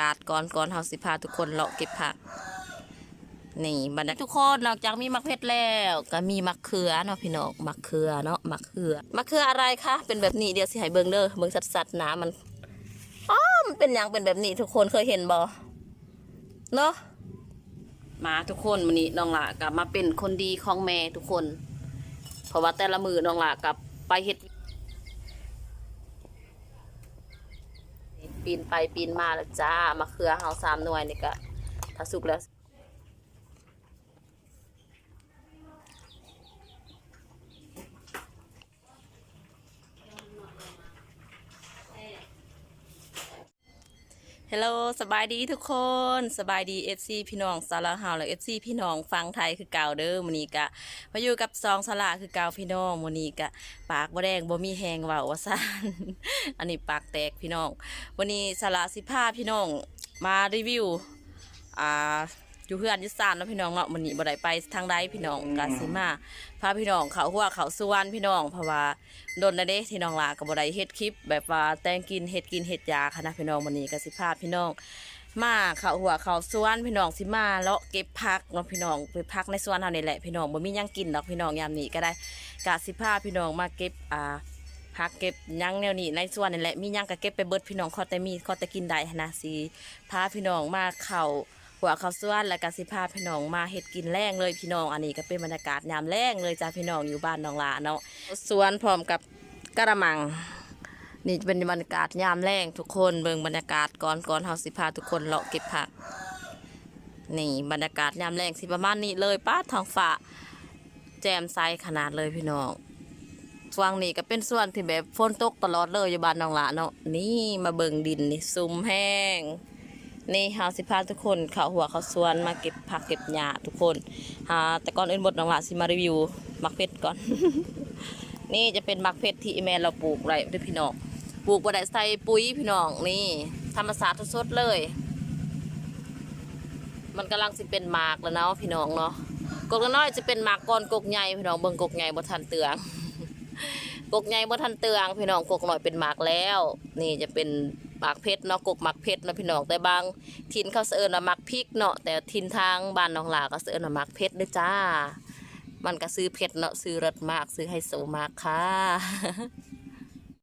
ากาศก่อนก่อนเฮาสิพาทุกคนเลาะเก็บผัก นี่บรรยาทุกคนนอกจากมีมะเขือแล้ว ก็มีมะเขือเนาะพี่น้องมะเขือเนาะมะเขือมะเขืออะไรคะเป็นแบบนี้เดี๋ยวสิให้เบิ่งเด้อเบิ่งสัดๆหนามันอ๋อมันเป็นหยังเป็นแบบนี้ทุกคนเคยเห็นบ่เนาะมาทุกคนวันนี้น้องหละกลับมาเป็นคนดีของแม่ทุกคน เพราะว่าแต่ละมือน้องหละกลับไปเฮ็ด ปีนไปปีนมาแล้วจ้ามะเขือเฮาสามหน่วยนี่ก็ถ้าสุกแล้ว ฮัลโหลสบายดีทุกคนสบายดีเอฟซีพี่น้องสาระเฮาและเอฟซีพี่น้องฟังไทยคือเก่าเด้อมื้อนี้กะมาอยู่กับซองสลาคือเก่าพี่น้องมนี้กะ ปากบ่แดงบ่มีแหงว่าวสันอันนี้ปากแตกพี่น้อง วันนี้สลาสิพาพี่น้องมารีวิวอ่า อยู่เพื่อนอยุสานเนาะพี่น้องเนาะมื้อนี้บ่ได้ไปทางใดพี่น้องกะสิมาพาพี่น้องเขาหัวเขาสุวนพี่น้องเพราะว่าโดนแล้วเด้ที่น้องลากับบได้เฮ็ดคลิป แบบว่าแต่งกินเฮ็ดกินเฮ็ดยาค่ะนะพี่น้องวันนี้ก็สิพาพี่น้องมาเขาหัวเขาสวนพี่น้องสิมาเลาะเก็บผักเนาะพี่น้องไปพักในสวนเฮานี่แหละพี่น้องบ่มียังกินดอกพี่น้องยามนี้ก็ได้กะสิพาพี่น้องมาเก็บอ่าผักเก็บยังแนวนี้ในสวนนี่แหละมียังก็เก็บไปเบิดพี่น้องขอแต่มีขอแต่กินได้นะสิพาพี่น้องมาเข้า หัวเขาสวนแล้วก็สิพาพี่น้องมาเฮ็ดกินแรงเลยพี่น้องอันนี้ก็เป็นบรรยากาศยามแรงเลยจ้าพี่น้องอยู่บ้านน้องลาเนาะสวนพร้อมกับกระมังนี่เป็นบรรยากาศยามแรงทุกคนเบิ่งบรรยากาศก่อนก่อนเฮาสิพาทุกคนเลาะเก็บผัก นี่บรรยากาศยามแรงสิประมาณนี้เลยป้าทองฟ้าแจมใสขนาดเลยพี่น้องช่วงนี้ก็เป็นส่วนที่แบบฝนตกตลอดเลยอยู่บ้านน้องหละเนาะนี่มาเบิ่งดินนี่ซุ่มแห้ง นี่เฮาสิพาทุกคนเขาหัวเขาสวนมาเก็บผักเก็บหญ้าทุกคนหาแต่ก่อนอื่นบทน้องหละสิมารีวิวมักเพชรก่อน นี่จะเป็นมักเพชรที่แม่เราปลูกไว้ด้วยพี่น้องปลูกบ่ได้ใส่ปุ๋ยพี่น้องนี่ ธรรมศาสตร์สดๆเลย มันกำลังสิเป็นหมากแล้วเนาะพี่น้องเนาะกกน้อยจะเป็นหมากก่อนกกใหญ่พี่น้องเบิ่งกกใหญ่บ่ทันเตืองกกใหญ่บ่ทันเตืองพี่น้องกกน้อยเป็นหมากแล้ว นี่จะเป็น หมากเพชรเนาะกกหมากเพชรเนาะพี่น้องแต่บางถิ่นเขาเสิร์นหมากพริกเนาะแต่ถิ่นทางบ้านน้องหลาก็เสิร์นหมากเพชรเด้อจ้า มันก็ซื้อเพชรเนาะซื้อรถมากซื้อไฮโซมากค่ะ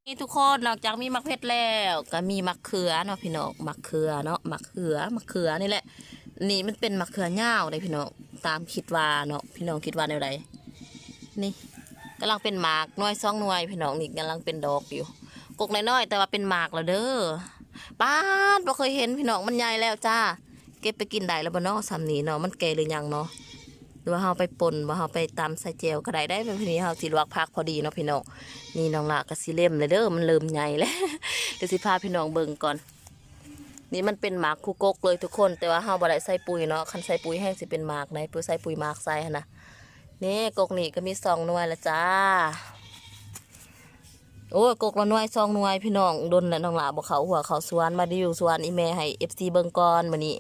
นี่ทุกคนนอกจากมีมักเพชรแล้วก็มีมักเขือเนาะพี่น้องมักเขือเนาะมักเขือมักเขือนี่แหละ นี่มันเป็นมักเขือยาเลยพี่น้องตามคิดว่าเนาะพี่น้องคิดว่าแนวใดนี่กำลังเป็นหมากน้อยสองน่วยพี่น้องนี่กำลังเป็นดอกอยู่ กกน้อยๆแต่ว่าเป็นหมากแล้วเด้อป้าดบ่เคยเห็นพี่น้องมันใหญ่แล้วจ้า เก็บไปกินได้แล้วบ่เนาะสำนี้เนาะมันแก่หรือยังเนาะหรือว่าเราไปป่นว่าเราไปตำใส่เจลก็ได้ได้เป็นพี่นี้เราสิลวกพักพอดีเนาะพี่น้องนี่น้องละก็สิเล่มเลยเด้อมันเริ่มใหญ่แล้วเดี๋ยวสิพาพี่น้องเบิ่งก่อน นี่มันเป็นหมากคูกกเลยทุกคน แต่ว่าเราบ่ได้ใส่ปุ๋ยเนาะคันใส่ปุ๋ยแห้งสิเป็นหมากไหนปุ๋ยใส่ปุ๋ยหมากใส่หั่นนะนี่กกนี่ก็มีสองหน่วยละจ้า โอ้ยกกละหน่วยสองหน่วยพี่น้องดนแล้วน้องหละบอกเขาหัวเขาสวนมาดิวสวนอีแม่ให้ FC เบิงกอนมื้อนี้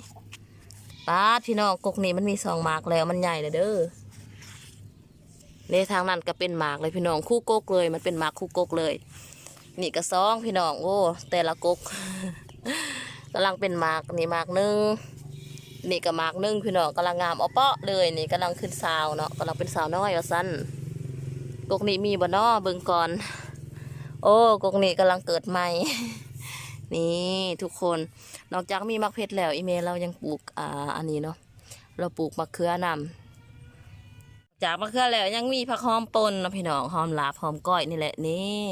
ป้าพี่น้องกกนี้มันมีสองหมากแล้วมันใหญ่เลยเด้อในทางนั้นก็เป็นหมากเลยพี่น้องคู่กกเลย มันเป็นหมากคู่กกเลย นี่ก็ซองพี่น้องโอ้แต่ละกกกำลังเป็นหมากนี่หมากหนึ่งนี่ก็หมากหนึ่งพี่น้องกำลังงามเอาเปาะเลยนี่กำลังขึ้นสาวเนาะกำลังเป็นสาวน้อยว่าสั้นกกนี้มีบ่นอเบิงก่อน โอ้กกนี้กำลังเกิดใหม่ นี่ทุกคน นอกจากมีมะเพชรแล้วอีเมลเรายังปลูกอ่าอันนี้เนาะเราปลูกมะเขือนำจากมะเขือแล้วยังมีผักหอมปนเนาะพี่น้องหอมลาบหอมก้อยนี่แหละนี่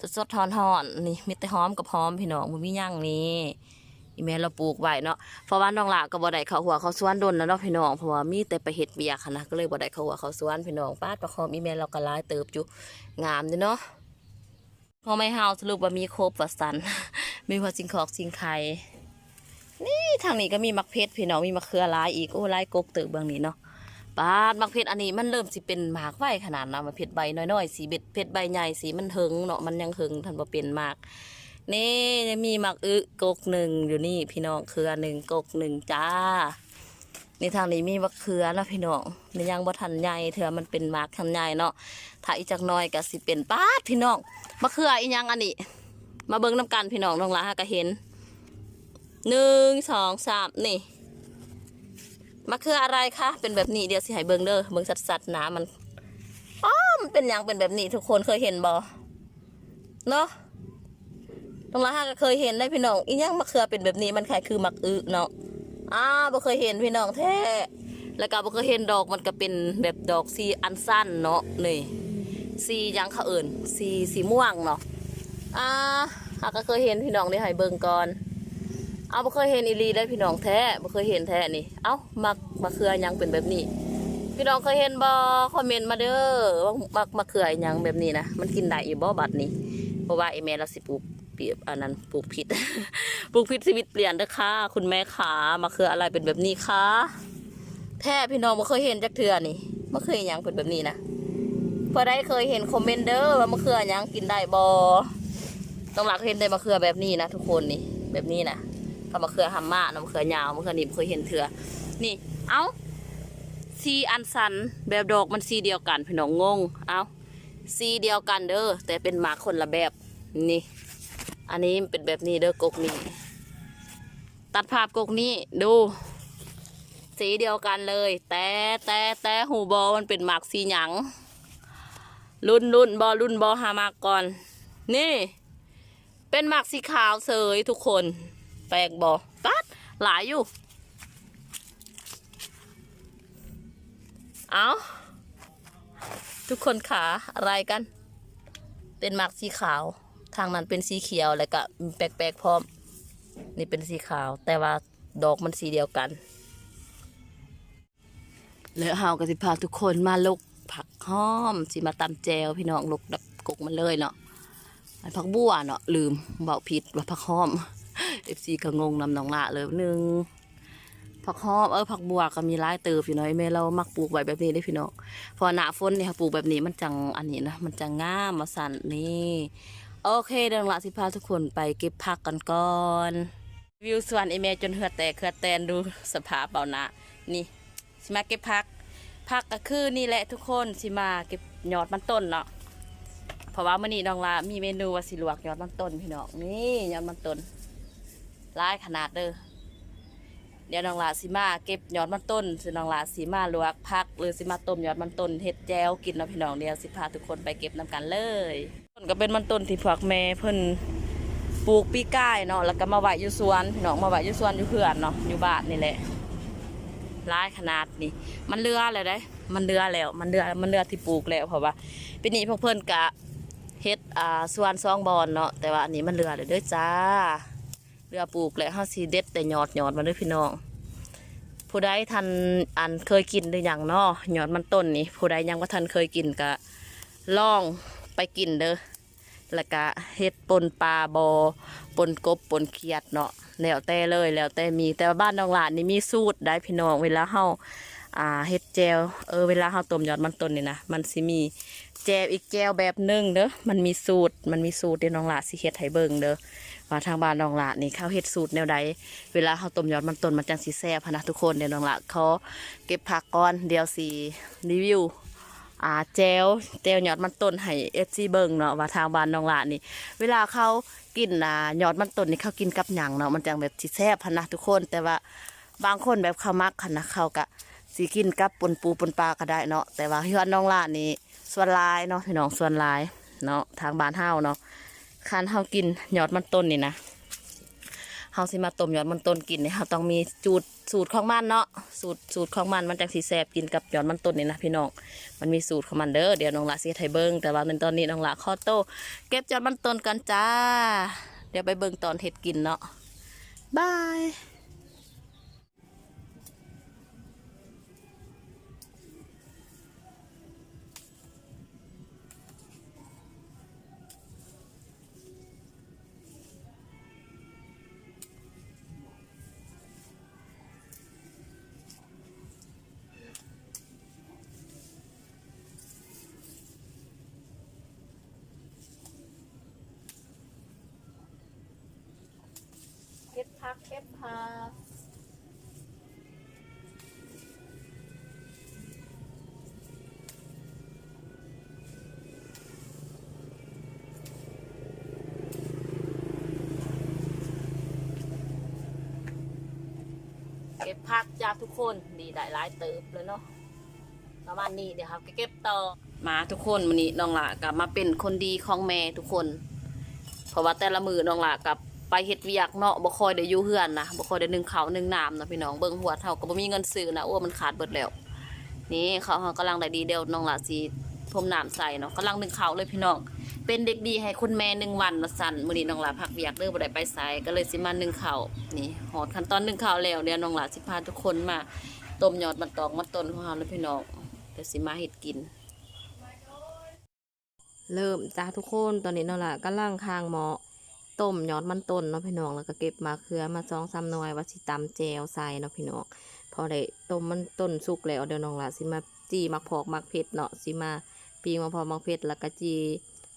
สดสดทอนทอนนี่มีแต่หอมกับหอมพี่น้องมันมีย่างนี่อีเมลเราปลูกไว้เนาะเพราะว่าน้องหลาก็บ่ได้เขาหัวเขาสวนดนแล้วเนาะพี่น้องเพราะว่ามีแต่ไปเฮ็ดเบียร์ค่ะนะก็เลยบ่ได้เขาหัวเขาสวนพี่น้องป้าดผักหอมอีเมลเราก็หลายเติบอยู่งามเนาะ พอไม่เฮาสรุปว่ามีครบว่าสัน มีหัวสิงขอกสิงไข่นี่ทางนี้ก็มีมักเพชรพี่น้องมีมะเขือลายอีกโอ้ลายกกเติบบางนี้เนาะปาดมักเพชรอันนี้มันเริ่มสิเป็นหมากไว้ขนาดนะมันเพชรใบน้อยๆสีเบ็ดเพชรใบใหญ่สีมันเหิงเนาะมันยังเหิงทันบ่เป็นหมากนี่ยังมีมักอึกกหนึ่งอยู่นี่พี่น้องเครือหนึ่งกกหนึ่งจ้า ในทางนี้มีมะเขือนะพี่น้องมันยังบ่ทันใหญ่เถอมันเป็นมากทันใหญ่เนาะถ้าอีจักน้อยก็สิเป็นปาดพี่น้องมะเขืออีหยังอันนี้ มาเบิ่งน้ำกันพี่น้องน้องละฮะก็เห็นหนึ่งสองสามนี่มะเขืออะไรคะเป็นแบบนี้เดี๋ยวสิให้เบิ่งเด้อเบิ่งสัดๆหนามันอ๋อมันเป็นอย่างเป็นแบบนี้ทุกคนเคยเห็นบ่เนาะตรงละห้าก็เคยเห็นได้พี่น้องอีหยังมะเขือเป็นแบบนี้มันคล้ายคือมักอึเนาะ อ้าบ่เคยเห็นพี่น้องแท้แล้วก็บ่เคยเห็นดอกมันก็เป็นแบบดอกสีอันสั้นเนาะนี่สียังเขาเอิ่นสีสีม่วงเนาะอ่าหาก็เคยเห็นพี่น้องได้ให้เบิ่งก่อนเอาบ่เคยเห็นอีลีได้พี่น้องแท้บ่เคยเห็นแท้นี่ เอ้ามักมะเขือยังเป็นแบบนี้ พี่น้องเคยเห็นบ่คอมเมนต์มาเด้อว่ามักมะเขือยังแบบนี้นะมันกินได้อยู่บ่บัดนี้เพราะว่าไอแม่เราสิปลูก ปรียบอันนั้นปลูกผิด ปลูกผิดชีวิตเปลี่ยนเด้อค่ะ คุณแม่ขามะเขืออะไรเป็นแบบนี้คะแท้พี่น้องบ่เคยเห็นจักเทื่อนี่บ่เคยยังเป็นแบบนี้นะพอได้เคยเห็นคอมเมนต์เด้อว่ามะเขือยังกินได้บ่ต้องหลักเห็นได้มะเขือแบบนี้นะทุกคนนี่แบบนี้นะก็มะเขือฮัมมาเนะมะเขือยาวมะเขือนี่บ่เคยเห็นเถื่อนี่ เอ้าสีอันสันแบบดอกมันสีเดียวกันพี่น้องงง เอ้าสีเดียวกันเด้อแต่เป็นหมากคนละแบบนี่ อันนี้เป็นแบบนี้เด้อกกนี้ ตัดภาพกกนี้ดู สีเดียวกันเลย แต่แต่แต่หูบอมันเป็นหมากสีหยังรุ่นรุ่นบอรุ่นบอหามากก่อน นี่ เป็นหมากสีขาวเสยทุกคน แปลกบอปัดหลายอยู่ เอาทุกคนขาอะไรกัน เป็นหมากสีขาว ทางนั้นเป็นสีเขียวแล้วก็แปลกๆพร้อม นี่เป็นสีขาว แต่ว่าดอกมันสีเดียวกัน แล้วเฮาก็สิพาทุกคนมาลกผักห้อมสิมาตำแจวพี่น้องลกดับกกมันเลยเนาะผักบัวเนาะลืมเบาผิดว่าผักห้อมเอฟซีก็งงนำหนองละเลยนึงผักหอมเออผักบัวก็มีหลายเติบพี่น้อยแม่เรามักปลูกไว้แบบนี้ได้พี่น้องพอหนาฝนเนี่ยค่ะปลูกแบบนี้มันจังอันนี้นะมันจังง่ามมาสั่นนี่ โอเคเดี๋ยวลังสิพาทุกคนไปเก็บผักกันก่อน วิวสวนไอแม่จนเหือแตกเหือแตนดูสภาพเปล่านะนี่สิมาเก็บผักผักก็คือนี่แหละทุกคนสิมาเก็บยอดมันต้นเนาะเพราะว่ามื่อนี้น้องลามีเมนูว่าสิลวกยอดมันต้นพี่น้องนี่ยอดมันต้นร้ายขนาดเด้อเดี๋ยวน้องลาสิมาเก็บยอดมันต้นสิน้องลาสิมาลวกพักหรือสิมาต้มยอดมันต้นเฮ็ดแจวกินเนาะพี่น้องเดียวสิพาทุกคนไปเก็บน้ำกันเลย ก็เป็นมันต้นที่พวกแม่เพิ่นปลูกปีก้ายเนาะแล้วก็มาไว้อยู่สวนพี่น้องมาไว้อยู่สวนอยู่เพื่อนเนาะอยู่บ้านนี่แหละร้ายขนาดนี่มันเลือแล้วได้ มันเลือแล้ว มันเลือมันเลือที่ปลูกแล้วเพราะว่าปีนี้พวกเพิ่นกะเฮ็ดอ่าสวนซองบอนเนาะแต่ว่าอันนี้มันเลือเลยด้อจ้าเรือปลูกและห้าสีเด็ดแต่หยอดหยอดมาด้วยพี่น้องผู้ใดทันอันเคยกินหรือยังเนาะหยอดมันต้นนี่ผู้ใดยังว่าทันเคยกินก็ลอง ไปกินเด้อแล้วก็เฮ็ดปนปลาบอปนกบปนเขียดเนาะแล้วแต่เลยแล้วแต่มีแต่ว่าบ้านน้องหลานนี่มีสูตรได้พี่น้องเวลาเฮาอ่าเฮ็ดแจวเออเวลาเฮาต้มยอดมันต้นนี่นะมันสิมีแจวอีกแจวแบบหนึงเด้อมันมีสูตรมันมีสูตรเดี๋ยวน้องหลานสิเฮ็ดให้เบิ่งเด้อว่าทางบ้านน้องละนี่ข้าวเฮ็ดสูตรแนวใดเวลาเขาต้มยอดมันต้นมันจังสีแซ่บนนะทุกคนเดี๋ยวน้องละเขาเก็บผักก่อนเดี๋ยวสีรีวิว อ่าแจวแจวยอดมันต้นให้เอฟซีเบิงเนาะว่าทางบ้านน้องละนี่ เวลาเขากินอ่ายอดมันต้นนี่เขากินกับหยังเนาะมันจังแบบสีแซ่บหั้นะทุกคน แต่ว่าบางคนแบบเขามักหันนะเขากะสีกินกับปนปูปนปลาก็ได้เนาะแต่ว่าที่ว่าน้องละนี่ส่วนลายเนาะพี่น้องส่วนลายเนาะทางบ้านเฮาเนาะคันเฮากินยอดมันต้นนี่นะ เฮาสิมาต้มยอดมันต้นกินเนี่ยเฮาต้องมีจูดสูตรของมันเนาะสูตรสูตรของมันมันจังสิแซ่บกินกับยอดมันต้นนี่นะพี่น้องมันมีสูตรของมันเด้อเดี๋ยวน้องละสิเฮ็ดให้เบิ่งแต่ว่าในตอนนี้น้องละขอโต้เก็บยอดมันต้นกันจ้า เดี๋ยวไปเบิ่งตอนเฮ็ดกินเนาะบาย เก็บผักเก็บผักจากทุกคนดีได้หลายเติบเลยเนาะประมาณนี้เดี๋ยวครับเก็บต่อมาทุกคนวันนี้น้องหละกลับมาเป็นคนดีของแม่ทุกคน เพราะว่าแต่ละมือน้องหละกับ ไปเฮ็ดเวียกเนาะบ่ค่อยได้อยู่เฮือนนะบ่ค่อยได้นึ่งข้าวนึ่งน้ำนะพี่น้องเบิ่งหัวเท่าก็บ่มีเงินซื้อนะโอ้มันขาดเบิดแล้ว นี่เขาวเฮากำลังได้ดีเดียวน้องหละสิพรมน้ำใส่เนาะกำลังนึ่งข้าวเลยพี่น้อง เป็นเด็กดีให้คุณแม่หนึ่งวันมาสั่นมื้อนี้น้องหลาพักเวียกเด้อบ่ได้ไปไสก็เลยสิมานึ่งข้าวนี่หอดขั้นตอนนึ่งข้าวแล้วเดี๋ยวน้องหลาสิพาทุกคนมาต้มยอดมันตอกมันต้นของเฮาแล้วพี่น้องเดี๋ยวสิมาเฮ็ดกินเริ่มจ้าทุกคนตอนนี้น้องหลากำลังคางหมอ ต้มยอดมันต้นเนาะพี่น้องแล้วก็เก็บมาเขือมาซองซ้ำน่อยว่าสิตำแจวใส่เนาะพี่น้องพอได้ต้มมันต้นสุกแล้วเดี๋ยวน้องลาสิมาจีมักพอกมักเผ็ดเนาะสิมาปีมาพอกมักเผ็ดแล้วก็จี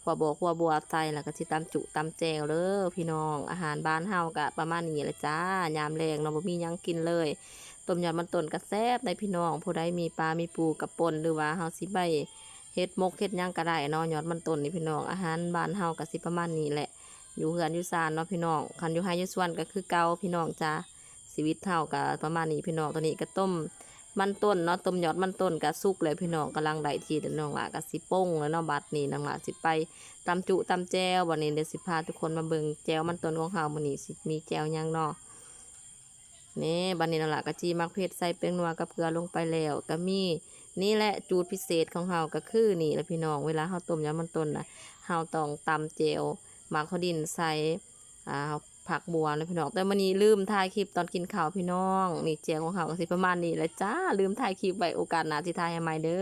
ขวบกขวบัวใส่แล้วก็สิตำจุตำแจวเด้อพี่น้องอาหารบ้านเฮากะประมาณนี้แหละจ้ายามแรงเนาะบ่มียังกินเลยต้มยำมันต้นกระแซบในพี่น้องผู้ใดมีปลา มีปูกับปนหรือว่าเฮาสิใบเฮ็ดมกเฮ็ดหยังก็ได้เนาะยอดมันต้นนี่พี่น้องอาหารบ้านเฮาก็สิประมาณนี้แหละ อยู่เฮือนอยู่ซานเนาะพี่น้องคันอยู่ไฮอยู่สวนก็คือเกาพี่น้องจ้าชีวิตเฮาก็ประมาณนี้พี่น้องตอนนี้ก็ต้มมันต้นเนาะต้มยอดมันต้นก็สุกเลยพี่น้องกำลังได้ทีเดี๋ยวน้องหลาก็สิป้งแล้วเนาะบัดนี้น้องหลาสิไปตำจุตำแจววันนี้เดี๋ยวสิพาทุกคนมาเบิ่งแจวมันต้นของเฮามื้อนี้สิมีแจวหยังเนาะนี่บัดนี้นั่นล่ะกะจีมักเผ็ดใส่เปียงนัวกับเกลือลงไปแล้วก็มีนี่แหละจูดพิเศษของเฮาก็คือนี่แหละพี่น้องเวลาเฮาต้มยำมันต้นนะเฮาต้องตำแจว หมักข้าวดินใส่อ่าผักบัวนะพี่น้องแต่มื้อนี้ลืมถ่ายคลิปตอนกินข้าวพี่น้องนี่เจวของเขาก็สิประมาณนี้แหละจ้าลืมถ่ายคลิปไว้โอกาสหน้าสิถ่ายให้ใหม่เด้อ